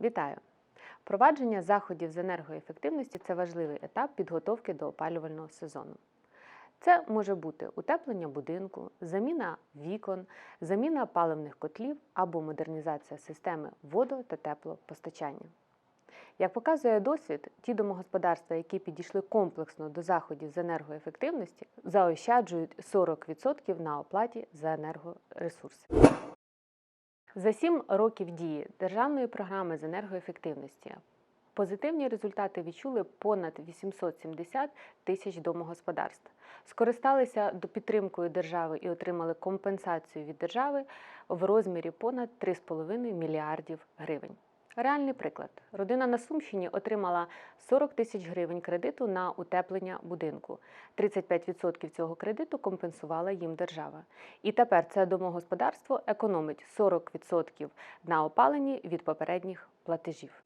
Вітаю! Провадження заходів з енергоефективності це важливий етап підготовки до опалювального сезону. Це може бути утеплення будинку, заміна вікон, заміна паливних котлів або модернізація системи водо- та теплопостачання. Як показує досвід, ті домогосподарства, які підійшли комплексно до заходів з енергоефективності, заощаджують 40% на оплаті за енергоресурси. За сім років дії державної програми з енергоефективності позитивні результати відчули понад 870 тисяч домогосподарств. Скористалися до підтримкою держави і отримали компенсацію від держави в розмірі понад 3,5 мільярдів гривень. Реальний приклад: родина на Сумщині отримала 40 тисяч гривень кредиту на утеплення будинку. 35% цього кредиту компенсувала їм держава. І тепер це домогосподарство економить 40% на опаленні від попередніх платежів.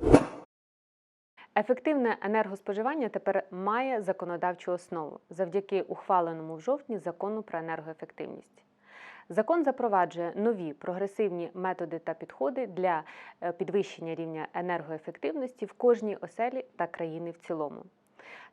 Ефективне енергоспоживання тепер має законодавчу основу завдяки ухваленому в жовтні закону про енергоефективність. Закон запроваджує нові прогресивні методи та підходи для е, підвищення рівня енергоефективності в кожній оселі та країни в цілому.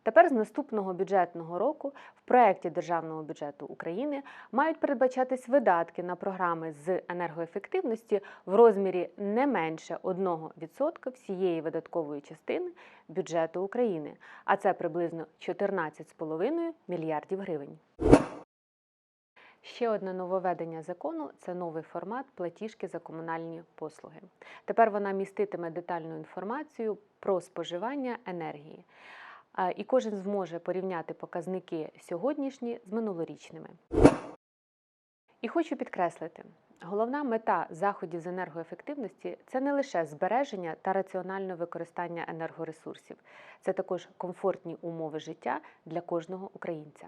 Тепер з наступного бюджетного року в проєкті Державного бюджету України мають передбачатись видатки на програми з енергоефективності в розмірі не менше 1% всієї видаткової частини бюджету України, а це приблизно 14,5 мільярдів гривень. Ще одне нововведення закону це новий формат платіжки за комунальні послуги. Тепер вона міститиме детальну інформацію про споживання енергії. І кожен зможе порівняти показники сьогоднішні з минулорічними. І хочу підкреслити, головна мета заходів з енергоефективності це не лише збереження та раціональне використання енергоресурсів, це також комфортні умови життя для кожного українця.